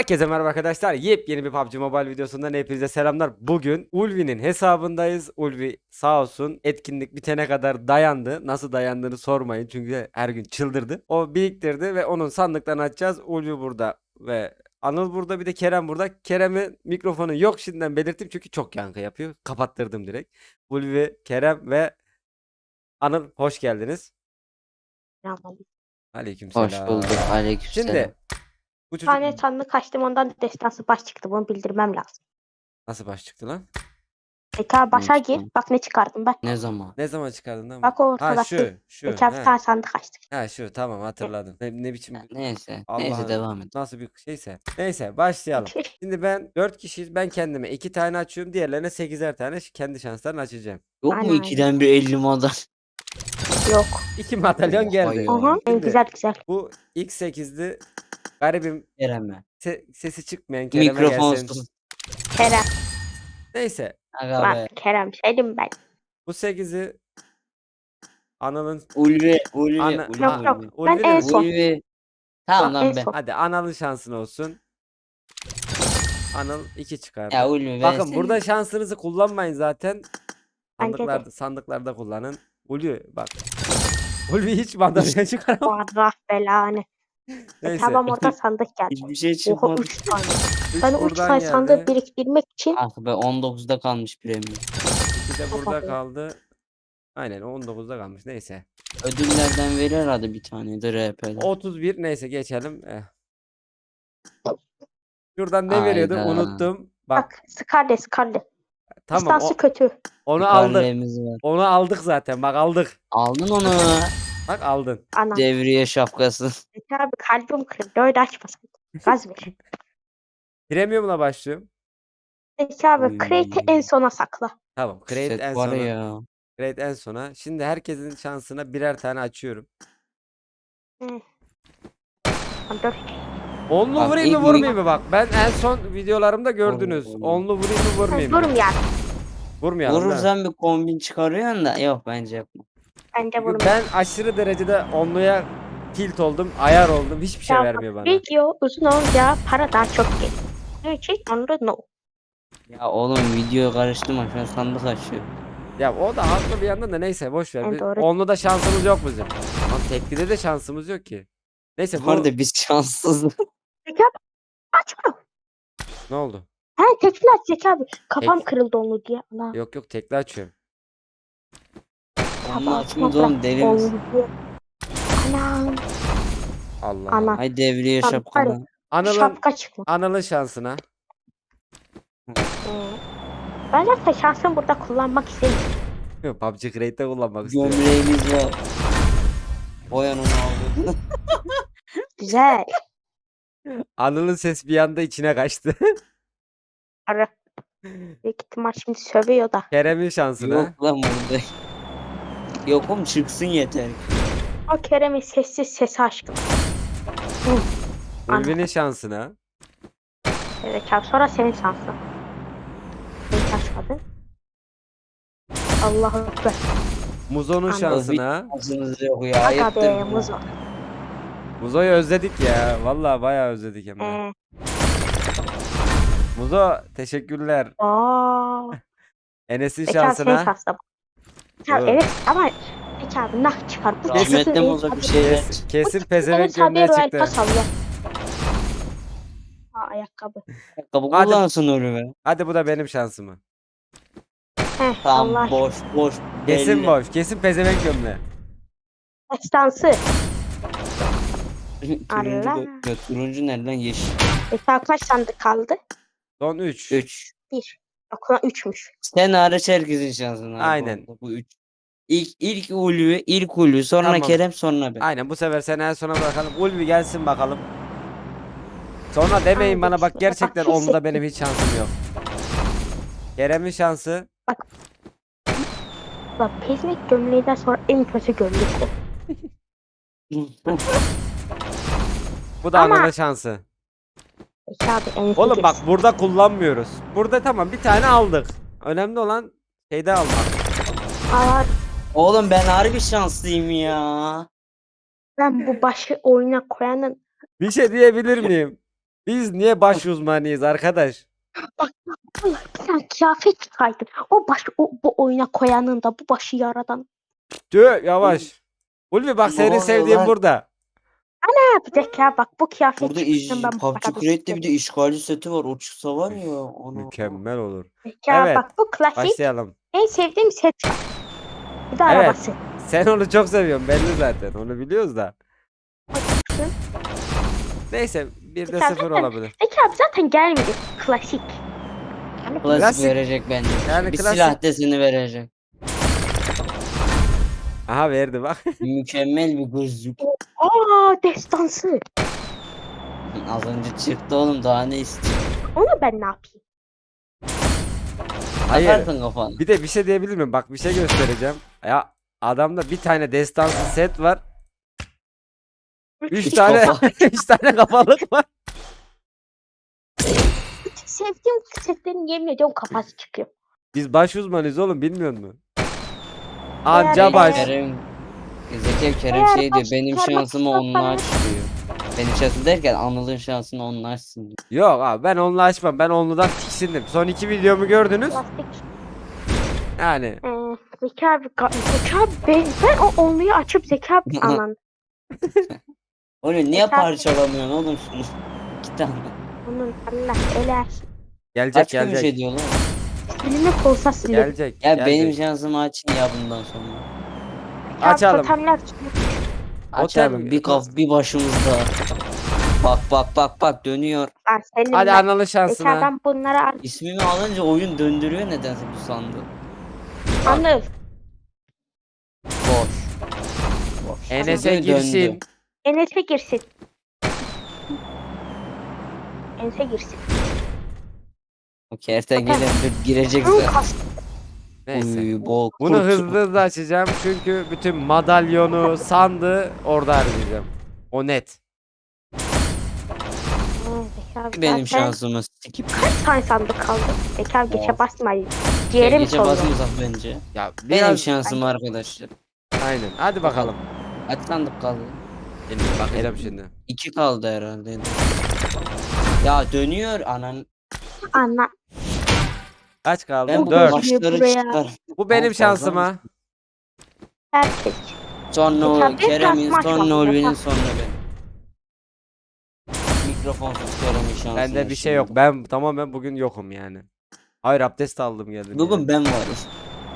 Herkese merhaba arkadaşlar. Yepyeni bir PUBG Mobile videosundan hepinize selamlar. Bugün Ulvi'nin hesabındayız. Ulvi sağ olsun etkinlik bitene kadar dayandı. Nasıl dayandığını sormayın çünkü her gün çıldırdı. O biriktirdi ve onun sandıklarını açacağız. Ulvi burada ve Anıl burada bir de Kerem burada. Kerem'in mikrofonu yok şimdiden belirttim çünkü çok yankı yapıyor. Kapattırdım direkt. Ulvi, Kerem ve Anıl hoş geldiniz. Tamam. Aleykümselam. Hoş bulduk. Aleykümselam. Şimdi bu çocuk tane sandık açtım ondan destansı baş çıktı. Bunu bildirmem lazım. nasıl baş çıktı lan? Zeki abi başa Neyse. gir. Bak ne çıkardım bak. ne zaman? Ne zaman çıkardın lan? Bak o Ha ortadaki. şu, şu. He. bir tane sandık açtık. Ha şu tamam hatırladım. Ne, ne biçim Neyse. Allah'ım. Neyse devam et. nasıl bir şeyse. Neyse başlayalım. Şimdi ben 4 kişiyiz. Ben kendime 2 tane açıyorum. Diğerlerine 8'er tane ş- kendi şanslarını açacağım. Yok mu aynen. ikiden bir 50 model? Yok. 2 madalyon Oha geldi. ya. Aha, en güzel güzel. Bu X8'li garibim Kerem'e. se- sesi çıkmayan Kerem'e gelsin. Mikrofonsuz. Kerem. Neyse Aga be. Bak Kerem şeydim ben. bu 8'i Anıl'ın Ulvi. Ulvi. Ana- Ulvi. Yok yok. Ulvi Ben en mi? son. Ulvi. Tamam Bak, en lan ben. son. hadi Anıl'ın şansın olsun. Anıl 2 çıkardı. Ya Ulvi ben Bakın seni- burada şansınızı kullanmayın zaten. Bence de. Sandıklarda, sandıklarda kullanın. Ulvi bak. Ulvi hiç madalya çıkaramaz. Allah belanı. Neyse. Tamam orada sandık geldi. Hiçbir şey Oha çıkmadı. 3 tane. üç Ben 3 buradan tane geldi, sandığı biriktirmek için Ah be 19'da kalmış premium. iki de burada Kapalı. kaldı. Aynen 19'da kalmış. Neyse. Ödüllerden verir hadi bir tane de RP'den. 31 neyse geçelim. Eh. Şuradan ne veriyordum Hayda. unuttum. Bak bak Scarlet Scarlet. tamam Distansı o- kötü. onu aldık. Var. Onu aldık zaten. Bak aldık. Aldın onu. Bak aldın. Ana. Devriye şapkası. Abi kalbim kırıldı. Öyle açmasın. Gaz ver. Premium'la başlıyorum. Zeki abi Oy. crate'i en sona sakla. Tamam. Create Set en var sona. ya. Create en sona. Şimdi herkesin şansına birer tane açıyorum. Tamam, Dur. Onlu vurayım mı ilk vurmayayım mı bak. Ben en son videolarımda gördünüz. Allah. Onlu vurayım mı vurmayayım mı? Vurum yani. Vurmayalım. değil mi? Vurursan bir kombin çıkarıyorsun da yok bence yapma. Bence Çünkü vurum. ben aşırı derecede onluya tilt oldum, ayar oldum. Hiçbir şey Ya vermiyor bana. Video uzun olunca para daha çok gelir. Bunun için onlu no. Ya oğlum video karıştırma şu an sandık açıyor. Ya o da haklı bir yandan da neyse boş ver. Biz- doğru. Onlu da şansımız yok bizim. Lan teklide de şansımız yok ki. Neyse bu Bu arada biz şanssızız. Zeki abi açma. ne oldu? He tekli aç Zeki abi. Kafam Tek- kırıldı onlu diye. Ana. Yok yok tekli açıyorum. Onu Kafam bırak, oğlum diye. Anam. Allah. Ana. Ay devriye hadi. Anıl'ın Şapka çıkma. Anıl'ın şansına. Hı. Ben zaten şansımı burada kullanmak istemiyorum. Yok PUBG Create'de kullanmak istiyorum. Gömleğimiz var. Boyan onu aldı. Güzel. Anıl'ın ses bir anda içine kaçtı. Ara. Büyük ihtimal şimdi sövüyor da. Kerem'in şansına. Yok lan burada. Yok oğlum çıksın yeter. O Kerem'in sessiz sesi aşkım. Ulvi'nin şansına. Evet abi sonra senin şansın. Senin açmadın. Allahu Ekber. Muzo'nun Anladım. şansına. Ağzınız yok ya. Aga be muzo. Muzo'yu özledik ya. Vallahi bayağı özledik hem de. Ee, Muzo teşekkürler. ooo. Enes'in Zeki abi senin şansına. şansına. Ya evet ama Zeki abi nah çıkar. Bu çıksın, Muzo bir şey. Kes- kesin pezevenk gömleği çıktı. Ha ayakkabı. Ayakkabı Hadi. kullansın onu be. Hadi bu da benim şansımı. Heh Tamam Allah boş boş. Kesin belli. boş. Kesin pezevenk gömleği. Destansı. turuncu, Allah. gö- gö- turuncu nereden yeşil? Abi kaç sandık kaldı? Son 3. 3. Bir. Yok lan üçmüş. Sen hariç herkesin şansını. abi Aynen. Bu 3. İlk, ilk Ulvi, ilk Ulvi, sonra Tamam. Kerem, sonra ben. Aynen bu sefer seni en sona bırakalım. Ulvi gelsin bakalım. Sonra demeyin bana bak gerçekten onda benim hiç şansım yok. Kerem'in şansı. Bak pezmek gömleğinden sonra en kötü gömlek o. Bu da Ama- şansı. Zeki abi en Oğlum bak burada kullanmıyoruz. Burada tamam bir tane aldık. Önemli olan şeyde almak. Aa, Oğlum ben harbi şanslıyım ya. ben bu başı oyuna koyanın Bir şey diyebilir miyim? Biz niye baş uzmanıyız arkadaş? Allah sen kıyafet çıkardın. O baş o, bu oyuna koyanın da bu başı yaradan. Tüh yavaş. Ulvi bak Ne senin oluyor sevdiğin lan? burada. Ne yapacak ya bak bu kıyafet Burada iş, çıksın ben bu PUBG kadar Crate'de bir de işgalci seti var. O çıksa var ya. Ana. Mükemmel olur. Ya Evet, bak bu klasik Başlayalım. en sevdiğim set. Bir de Evet. arabası. Sen onu çok seviyorsun belli zaten. Onu biliyoruz da. Neyse 1'de Zaten- 0 olabilir. Zeki abi zaten gelmedi. Klasik. Yani Klasik, Klasik. verecek bence. Yani bir klasik. silah deseni verecek. Aha verdi bak. Mükemmel bir gözlük. Aa destansı. Az önce çıktı oğlum daha ne istiyor? Onu ben ne yapayım? Hayır. Takarsın kafana. Bir de bir şey diyebilir miyim? Bak bir şey göstereceğim. Ya adamda bir tane destansı set var. 3 Üç tane. 3 tane kafalık var. Sevdiğim setlerin yemin ediyorum kafası çıkıyor. Biz baş uzmanıyız oğlum bilmiyor musun? Anca baş. Kerem, Zeki Kerem Eğer şey diyor benim şansımı aç diyor. Benim şansım derken Anıl'ın şansını diyor. Yok abi ben onunla açmam. Ben onludan tiksindim. Son iki videomu gördünüz. Plastik. Yani Ee, Zeki abi, ga- Zeki abi ben, ben o onluyu açıp Zeki abi anladım. Oğlum niye abi- parçalamıyorsun oğlum şunu? İki tane. Onun Allah eler. gelecek Kaç bir gelecek. şey diyor lan? Dilini kolsa silerim. Gelecek. Ya gelecek. benim şansımı açın ya bundan sonra. Zeki abi Açalım. totemler Açalım bir kaf bir başımızda. Bak bak bak bak dönüyor. Lan senin Hadi ben- Zeki şansına. ben bunları al. İsmimi alınca oyun döndürüyor nedense bu sandı. Anıl. Boş. Boş. Enes'e Döndü. girsin. Enes'e girsin. Enes'e girsin. O kertenkele girecek Hı, zaten. kas- Neyse. Uy, bol Bunu hızlı hızlı açacağım çünkü bütün madalyonu, sandı orada harcayacağım. O net. Abi Benim zaten şansımı sikip Kaç tane sandık kaldı? Abi geçe Of. basmayın. Ciğerim gece soldu. basmasak bence. Ya Benim biraz şansım arkadaşlar. aynen. Hadi bakalım. Kaç sandık kaldı? Şimdi bakacağım şimdi. İki kaldı herhalde. Ya dönüyor anan. Anla. Kaç kaldı? Ben bu Dört. Dört. başları Buraya. çıkar. Bu benim şansıma. Herkes. Sonra o Tabii, Kerem'in maç sonra var, Ulvi'nin sonra ben. Mikrofonsuz Kerem'in şansı. Bende bir şey yok. Ben tamamen bugün yokum yani. Hayır abdest aldım geldim. Bugün ben varım.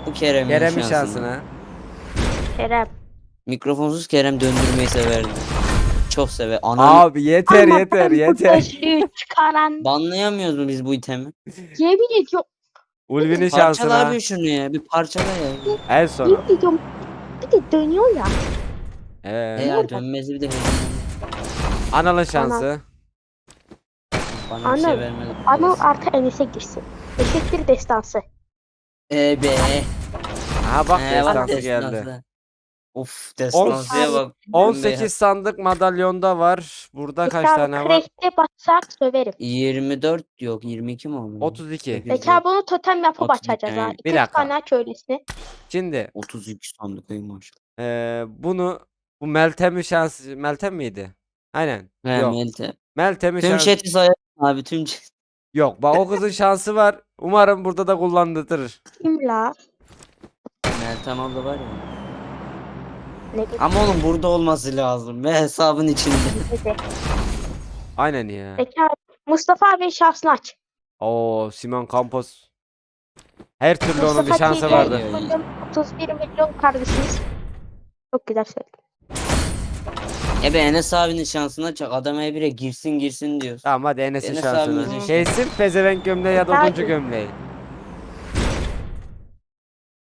Bu Kerem'in Kerem'in şansına. şansına. Kerem. Mikrofonsuz Kerem döndürmeyi severdi. Çok sever. Anam Abi yeter yeter bu yeter. çıkaran banlayamıyoruz mu biz bu itemi? yemin ediyorum. Ulvi'nin Parçala şansına. abi şunu ya. Bir parçala ya. En sona. Yemin ediyorum. Bir de dönüyor ya. Ee, ya dönmesi bir de. Anıl'ın şansı. Bana bir şey Anıl, vermedi. Anıl artı Enes'e girsin. Eşittir destansı. E be. Aha bak Ee, bak destansı geldi. Of destansıya On- bak. 18 sandık madalyonda var. Burada kaç Zeki tane var? crack'te bassak söverim. 24 yok 22 mi oldu? 32. Zeki abi bunu totem yapıp 32 açacağız ha. yani. Bir İki dakika. tane aç öylesine. Şimdi 32 sandık ey maşallah. eee, bunu bu Meltem'in şansı Meltem miydi? Aynen. He Yok. Melte. Meltem'in Tüm şansı chat'i sayarım abi tüm chat. yok. Bak o kızın şansı var. Umarım burada da kullandırır. Kim la? Meltem abla var ya. Ne bileyim. Ama oğlum burada olması lazım ve hesabın içinde. Aynen ya. Abi. Mustafa abi şansını aç. Oo Simon Campos. Her türlü onun bir Mustafa şansı Çiğdem, vardı. vardı. 31 milyon kardeşimiz. Çok güzel söyledin. Ebe Enes abinin şansına çak. Adam bire girsin girsin diyor. Tamam hadi Enes'in Enes şansını. abimizin Şeysin pezevenk gömleği ya da Hadi. oduncu gömleği.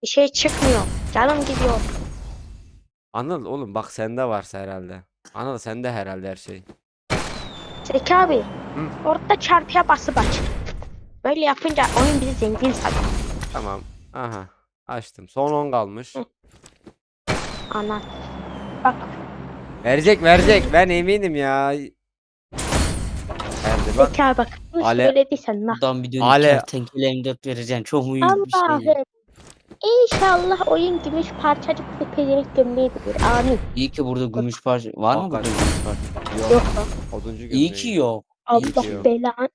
Bir şey çıkmıyor. Canım gidiyor. Anıl oğlum bak sende varsa herhalde. Anıl sende herhalde her şey. Zeki abi. Orada çarpıya basıp aç. Böyle yapınca oyun bizi zengin sanıyor. Tamam. Aha. Açtım. Son 10 kalmış. Hı. Ana. Bak Verecek verecek. Ben eminim ya. Verdi bak. Zeki abi bak. Bunu Ale- söylediysen nah. Buradan bir dönüp Ale- kertenkele M4 vereceksin. Çok mühim bir şey. Allah'ım. İnşallah oyun gümüş parçacık bir pezevenk gömleği bilir. Amin. İyi ki burada gümüş parça. Var mı burada gümüş parça? Yok. Yok? Oduncu İyi ki yok. Allah belanı.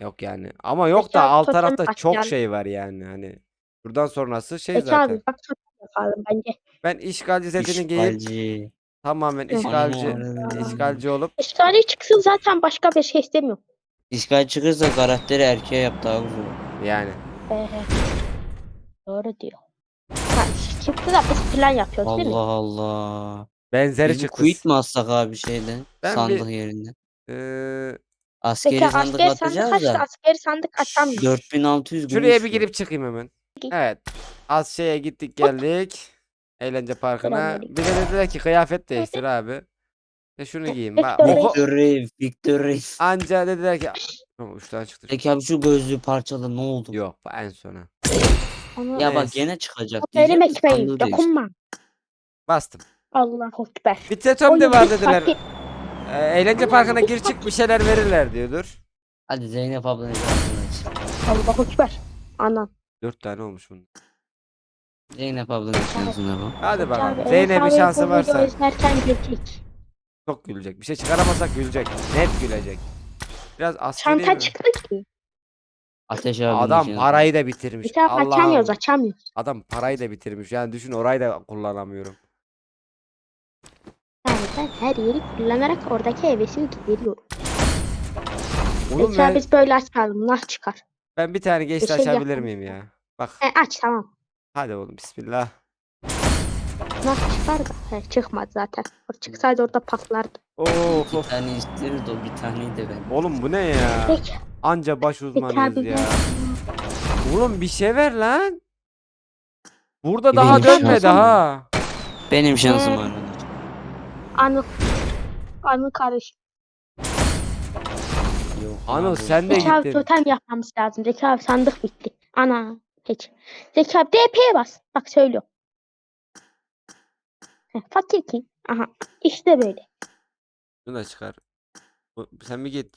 Yok yani. Ama yok Peki da abi, alt totem tarafta çok başlayalım. şey var yani. Hani buradan sonrası şey Peki zaten. abi bak çok yapalım bence. Ben işgalci setini giyip İşgalci. tamamen işgalci Aman. işgalci olup İşgali çıksın zaten başka bir şey istemiyorum. İşgal çıkırsa karakteri erkeğe yap daha güzel. olur. yani. Ee, doğru diyor. Ha, çıktı da biz plan yapıyoruz değil mi? Allah Allah. Benzeri Biz bu çıktı. quit mi atsak abi şeyden? Ben bir- sandık yerine. Ee, Askeri Peki sandık asker sandık atacağız açtı. da. Askeri sandık açamıyor. 4600 şuraya gümüş bir mü? girip çıkayım hemen. Git. Evet. Az şeye gittik geldik. Eğlence parkına. Selamünaleyküm. Bir de dediler ki kıyafet değiştir abi. İşte şunu giyeyim. Bak, Victor Victory, victory. Anca dediler ki Tamam, üç tane çıktı. Peki abi şu gözlüğü parçalı ne oldu? Yok en sona. Onu Ya bak gene çıkacak. benim diyeceğim, ekmeğim. sandığı değiştir. Dokunma. Bastım. Allahu Ekber. Bir tetom de var dediler. Ee, eğlence parkına gir çık bir şeyler verirler diyordur. Hadi Zeynep ablanın şansını aç. Allahu Ekber. Anam. Dört tane olmuş bunun. Zeynep ablanın şansına bak. Hadi bakalım. abi, Zeynep'in şansı bu varsa çok gülecek. Bir şey çıkaramasak gülecek. Net gülecek. Biraz askeri Çanta mi? çıktı ki. Ateş abinin Adam parayı da bitirmiş. Bir taraf Allah'ım. açamıyoruz açamıyoruz. Adam parayı da bitirmiş. Yani düşün orayı da kullanamıyorum. Yani ben her yeri kullanarak oradaki hevesimi gideriyorum. Oğlum Mesela ben, biz böyle açalım. Nah çıkar. ben bir tane geçti Bir şey açabilir yapamam. miyim ya? Bak He, aç tamam. hadi oğlum bismillah. Nah çıkar da. He, çıkmadı zaten. O çıksaydı orada patlardı. Of Bir of. tane o bir taneyi de ben. Oğlum bu ne ya? Peki. Anca baş Peki uzmanıyız ya. Oğlum bir şey ver lan. Burada Bir daha benim dönmedi şansım ha. Benim şansım var. Anıl. Anıl kardeş. Yok Anıl, sen de Zeki abi gittin. totem yapmamız lazım. Zeki abi sandık bitti. Ana. Hiç. Zeki abi DP'ye bas. Bak söylüyorum. Heh, fakir ki. Aha. İşte böyle. Şunu da çıkar. Bu- Sen bir git.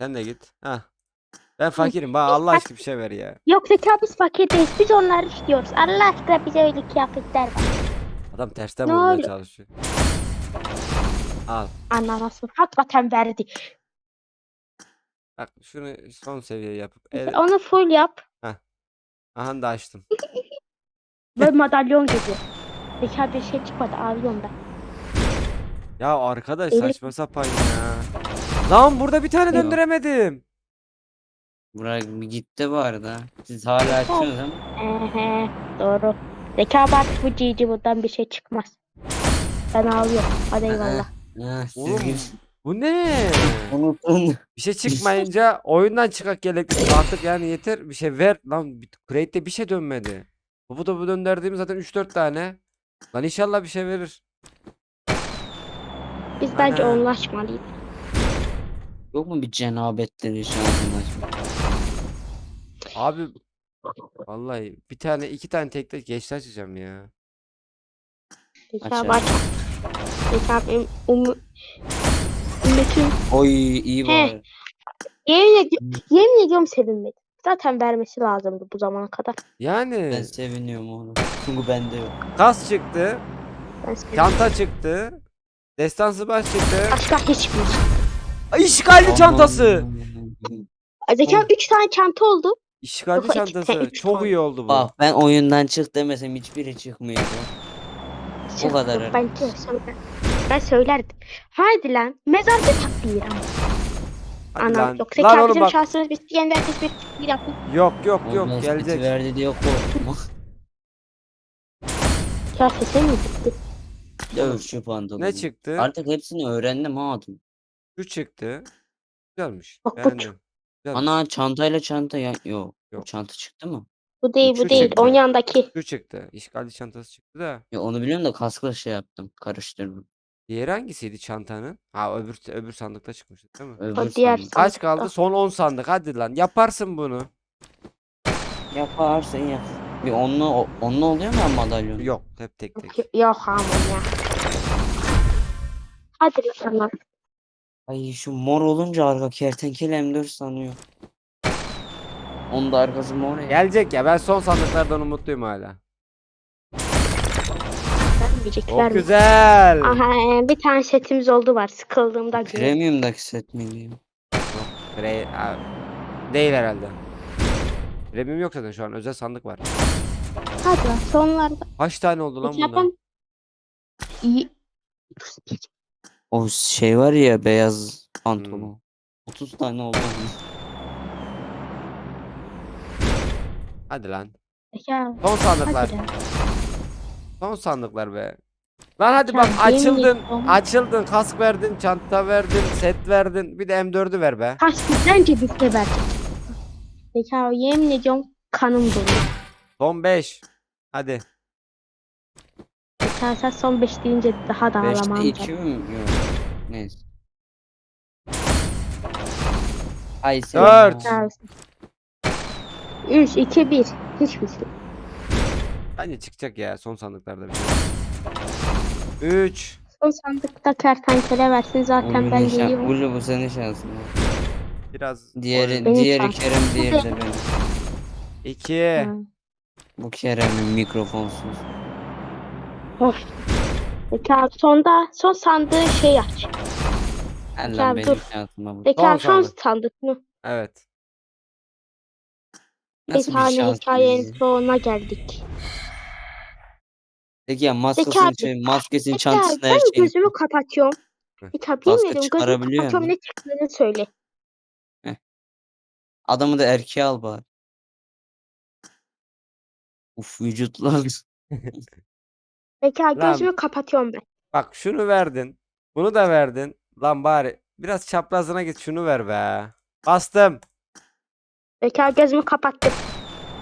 Sen de git. Ha. Ben fakirim. Bana Allah aşkına bir şey ver ya. Yok Zeki abi biz fakir değiliz. Biz onları istiyoruz. Allah aşkına bize öyle kıyafetler var. Adam tersten Ne vurmaya oluyor? çalışıyor. Al. Anlamasın. Hakikaten verdi. Bak şunu son seviye yapıp. El... Onu full yap. Aha da açtım. Ve madalyon. Zeki abi bir şey çıkmadı. Ağlıyorum ben. Ya arkadaş Eli- saçma sapan ya. Lan burada bir tane döndüremedim. Bir gitti bu arada. Siz hala açıyorsunuz ama. Ehe, doğru. Zeki abi artık bu cici buradan bir şey çıkmaz. Ben ağlıyorum. Hadi eyvallah. Ha, siz Oğlum git. bu ne? Unutun. Bir şey çıkmayınca oyundan çıkak gerekli. Artık yani yeter bir şey ver. Lan bir- Crate'de bir şey dönmedi. Topu topu döndürdüğüm zaten 3-4 tane. Lan inşallah bir şey verir. Biz bence Ana. açmalıyız. Yok mu bir cenabetlerin şansını açmak? Abi vallahi bir tane iki tane tekte geçti açacağım ya. Aç benim umu... Ümitim. Oy iyi bari. Yemin, edi- yemin ediyorum sevinmedim. Zaten vermesi lazımdı bu zamana kadar. Yani Ben seviniyorum oğlum. Çünkü bende yok. kas çıktı, Ben sevindim. çanta çıktı, destansı baş çıktı. Başka hiçbir şey. İşgalci çantası. Abi 3 tane çanta oldu. İşgalci Oha, iki çantası. üç Çok tane. iyi oldu bu. Bak ben oyundan çık demesem hiçbiri çıkmıyordu. Çıktı. kadar herhalde. Ben, söyler- ben söylerdim. Haydi lan. Mezarcı taktiği lan. Hadi Anam lan. yok. Lan oğlum bizim bak. şansımız bitti. Yeniden biz bir bir yapın. Yok yok yok ben gelecek. seti verdi diye korktum. Ya sesim mi bitti? Dövüş şu pantolonu. Ne çıktı? Artık hepsini öğrendim ha adım. Şu çıktı. Güzelmiş. Bak bu Beğendim. Güzelmiş. Ana çantayla çanta ya yok. Yok. Çanta çıktı mı? Bu değil Şu bu değil. çıktı. Onun yanındaki. Şu çıktı. İşgalci çantası çıktı da. Ya onu biliyorum da kaskla şey yaptım. Karıştırdım. Diğeri hangisiydi çantanın? Ha öbür öbür sandıkta çıkmıştı değil mi? Öbür O diğer sandık. Kaç kaldı? Son 10 sandık. Hadi lan. Yaparsın bunu. Yaparsın yap. Bir onlu, o- onlu oluyor mu lan madalyon? Yok. Hep tek tek. Yok, yok aman ya. Hadi lan. Ay şu mor olunca arka kertenkele M4 sanıyor. Onun da arkası mor ya. Gelecek ya. Ben son sandıklardan umutluyum hala. Çok vermeyecek. güzel. Aha e, bir tane setimiz oldu var. Sıkıldığımda. Premium'daki set mi diyeyim? Pre Aa, değil herhalde. Premium yok zaten şu an özel sandık var. Hadi lan sonlarda. Kaç tane oldu lan Peki bunda? ben iyi. O şey var ya beyaz pantolon. 30 tane oldu. Hadi lan. Peki abi. Son sandıklar. Hadi lan. Son sandıklar be. Lan hadi Ya bak açıldın. Açıldın. Kask verdin, çanta verdin, set verdin. Bir de M4'ü ver be. Kaç de verecek. Peki abi yemin ediyorum kanım doluyor. Son 5. Hadi. Abi sen son 5 deyince daha da 5'te ağlamam. 2 mi? Yok. Neyse. Ay sen Dört. ya. 3, 2, 1. Hiçbir şey. Bence çıkacak ya son sandıklarda bir şey. 3. Son sandıkta kertenkele versin zaten ben geliyorum. Ulvi bu senin şansın. Biraz Diğeri, Benim diğeri şansım. Kerem, diğeri de benim. 2. Ha. Bu Kerem'in mikrofonsuz. Of. Peki abi sonda son sandığı şey aç. Benim dur. şansıma Son abi son sandık. sandık mı? Evet. Bir Nasıl bir tane şans hikayenin sonuna geldik. Peki ya Peki maskesini, abi, şey, maskesini, Peki abi çantasını her ben şeyini. gözümü kapatıyorum. Hı. Peki abi Maske yemin ediyorum gözümü çıkarabiliyor kapatıyorum mu? ne çıktığını söyle. Adamı da erkeğe al bari. Uf vücutlar. Lan. gözümü kapatıyorum ben. Bak şunu verdin. Bunu da verdin. Lan bari biraz çaprazına git şunu ver be. Bastım. Peki abi gözümü kapattım.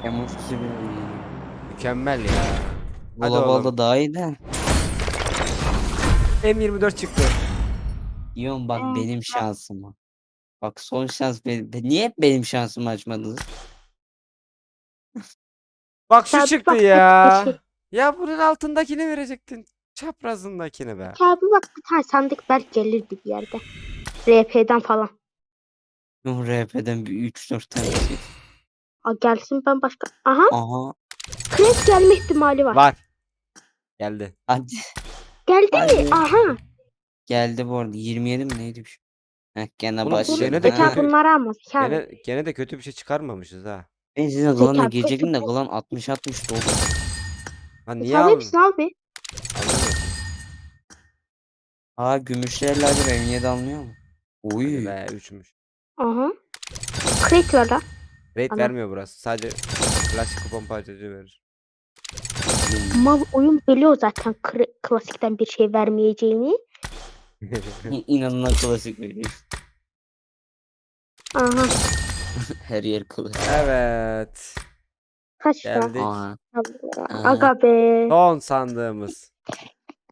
Emoşisi bir Mükemmel ya. Hadi oğlum. da daha iyi de. M24 çıktı. Diyorum bak Aa, benim şansıma. Bak son şans benim. Be- Niye hep benim şansımı açmadınız? Bak şu çıktı bak, ya. Ya bunun altındakini verecektin. Çaprazındakini be. Abi bak bir tane sandık belki gelirdi bir yerde. RP'den falan. Yok RP'den bir 3-4 tane şey. Aa, gelsin ben başka. Aha Aha. krep gelme ihtimali var. Var. Geldi. Hadi. Geldi Hadi. mi? Aha. Geldi bu arada. 27 mi neydi bir şey? Heh gene Oğlum, başladı. gene de bunları alma. Peki abi. Gene, gene de kötü bir şey çıkarmamışız ha. Ben size Glan'a abi, girecektim de Glan 60-60 doldu. Lan Peki niye abi aldın? hepsini al bir. Aa gümüşlerle acaba M7 alınıyor mu? Hadi be 3'müş. Aha. Krep ver lan. Ana. vermiyor burası. Sadece plastik kupon parçacığı verir. Ama oyun biliyor zaten kre- klasikten bir şey vermeyeceğini. İnanılmaz klasik veriyor. Aha. Her yer klasik. evet. Kaç? Geldik. Aa. Aha. Aga be. Son sandığımız.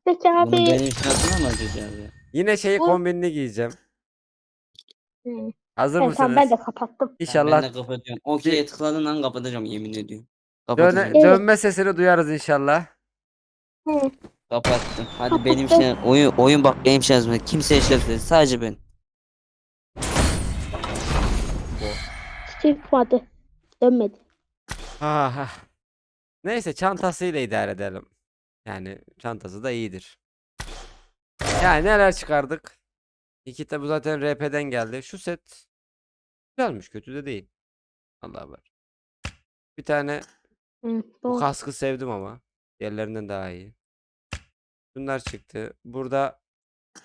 Peki Bunu abi. benim şansıma mı açacağız ya? Yine şeyi Bu- kombinini giyeceğim. Hı. Hazır Evet, tamam, ben mısınız? de kapattım. İnşallah Ben de kapatıyorum. Okey tıkladığın an kapatacağım yemin ediyorum. döne- Kapatacağım. Evet. dönme sesini duyarız inşallah. Hı. Kapattım. Hadi benim Kapattım. şans. Oyun, oyun bak benim şansım. Kimseye şans değil. Sadece ben. Çıkmadı. Dönmedi. Ah, ah. Neyse çantasıyla idare edelim. Yani çantası da iyidir. Yani neler çıkardık? İki tabi zaten RP'den geldi. Şu set güzelmiş kötü de değil. Allah var. Bir tane Hı, bu doğru. kaskı sevdim ama. Diğerlerinden daha iyi. Bunlar çıktı. Burada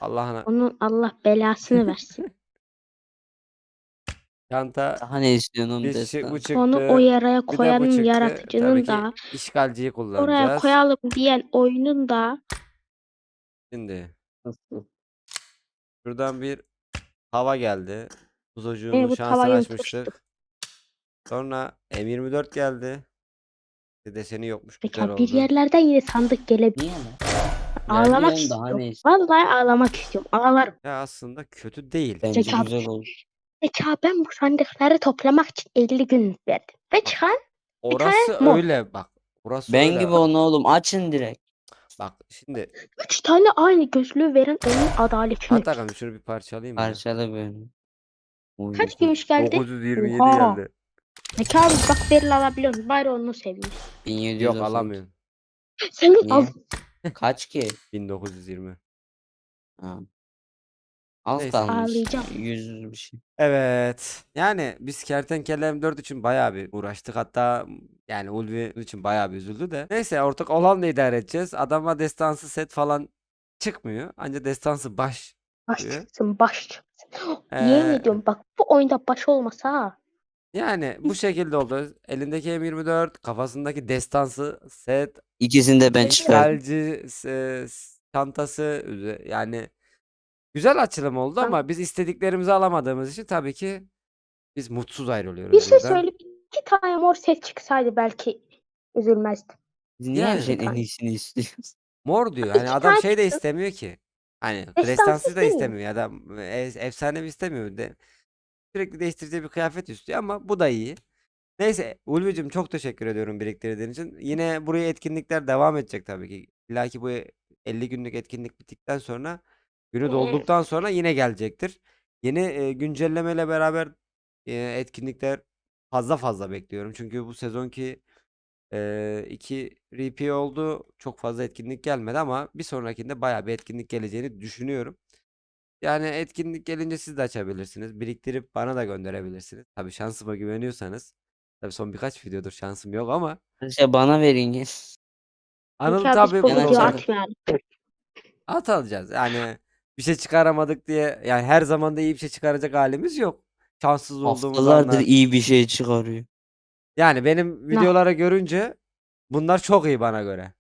Allah'ına Onun Allah belasını versin. çanta Daha ne istiyorsun oğlum bir şey- destan? bu çıktı. Onu o yaraya bir de bu koyanın çıktı. Tabii yaratıcının ki da işgalciyi oraya kullanacağız. koyalım diyen oyunun da Şimdi Nasıl? Şuradan bir hava geldi. Kuzucuğun Evet, bu şansını havayı açmıştık. Sonra M24 geldi. Bir deseni yokmuş. Peki Güzel abi, bir oldu. yerlerden yine sandık gelebilir. Niye lan? Ağlamak Vermiyorum, daha istiyorum. ne istiyorsun? Vallahi ağlamak istiyorum. Ağlarım. Ya aslında kötü değil. Bence güzel oldu. Ben bu sandıkları toplamak için 50 gün verdim. Ve çıkan Orası mor. öyle bak. Orası Ben öyle. gibi onu oğlum açın direkt. Bak şimdi 3 tane aynı gözlüğü veren oyun adaletini. Atakan şunu bir parçalayayım mı? Parçalı böyle. Oy, Kaç gümüş geldi? 927 Oha. geldi. Peki abi bak Beril alabiliyorum. Bari onu seveyim. 1700 Yok olsun. alamıyorum. Senin Niye? al. Kaç ki? 1920. Ha. Az Neyse. kalmış. Ağlayacağım. Yüz bir şey. Evet. Yani biz Kertenkele M4 için bayağı bir uğraştık. Hatta yani Ulvi için bayağı bir üzüldü de. Neyse ortak olanla idare edeceğiz. Adama destansı set falan çıkmıyor. Ancak destansı baş. Baş diyor. çıksın baş çıksın. Yemin Ee, ediyorum bak bu oyunda baş olmasa ha. yani bu şekilde oldu. Elindeki M24, kafasındaki destansı set, İkisini de ben çıkardım. Çantası üze- yani güzel açılım oldu ama biz istediklerimizi alamadığımız için tabii ki biz mutsuz ayrılıyoruz Bir şey buradan. söyleyeyim. İki tane mor set çıksaydı belki üzülmezdim. Biz niye Yani- her şeyin en iyisini istiyoruz? Mor diyor. Hani İki adam tane şey de çıktı. istemiyor ki. Hani Destansı destansı da istemiyor. da e- efsanevi istemiyor de. Sürekli değiştireceği bir kıyafet istiyor ama bu da iyi. Neyse Ulvi'cim çok teşekkür ediyorum biriktirdiğin için. Yine buraya etkinlikler devam edecek tabii ki. İlla ki bu 50 günlük etkinlik bittikten sonra günü dolduktan sonra yine gelecektir. Yeni e, güncellemeyle beraber e, etkinlikler fazla fazla bekliyorum. Çünkü bu sezonki e, iki RP oldu. Çok fazla etkinlik gelmedi ama bir sonrakinde bayağı bir etkinlik geleceğini düşünüyorum. Yani etkinlik gelince siz de açabilirsiniz. Biriktirip bana da gönderebilirsiniz. Tabii şansıma güveniyorsanız. Tabii son birkaç videodur şansım yok ama Şey bana verin gel. Anıl Çünkü abi tabii bu at alacağız. Yani bir şey çıkaramadık diye yani her zaman da iyi bir şey çıkaracak halimiz yok. Şanssız olduğumuz Haftalardır anlar. iyi bir şey çıkarıyor. Yani benim videoları görünce bunlar çok iyi bana göre.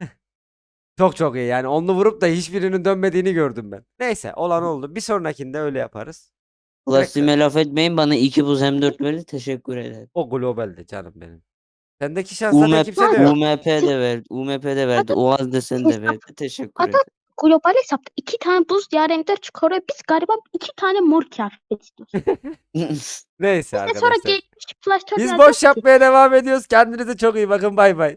Çok çok iyi. Yani onlu vurup da hiçbirinin dönmediğini gördüm ben. Neyse olan oldu. Bir sonrakinde öyle yaparız. Klasiğime laf etmeyin bana iki buz M4 verin teşekkür ederim. O globalde canım benim. Sendeki şans zaten UMP, kimse de yok. UMP de verdi. UMP de verdi. Oğaz desen de verdi. Teşekkür ederim. Global hesapta iki tane buz diyar M4 çıkarıyor. Biz gariban iki tane mor kıyafet istiyoruz. Neyse de sonra arkadaşlar. gelmiş Biz boş yapmaya devam ediyoruz. Kendinize çok iyi bakın. Bay bay.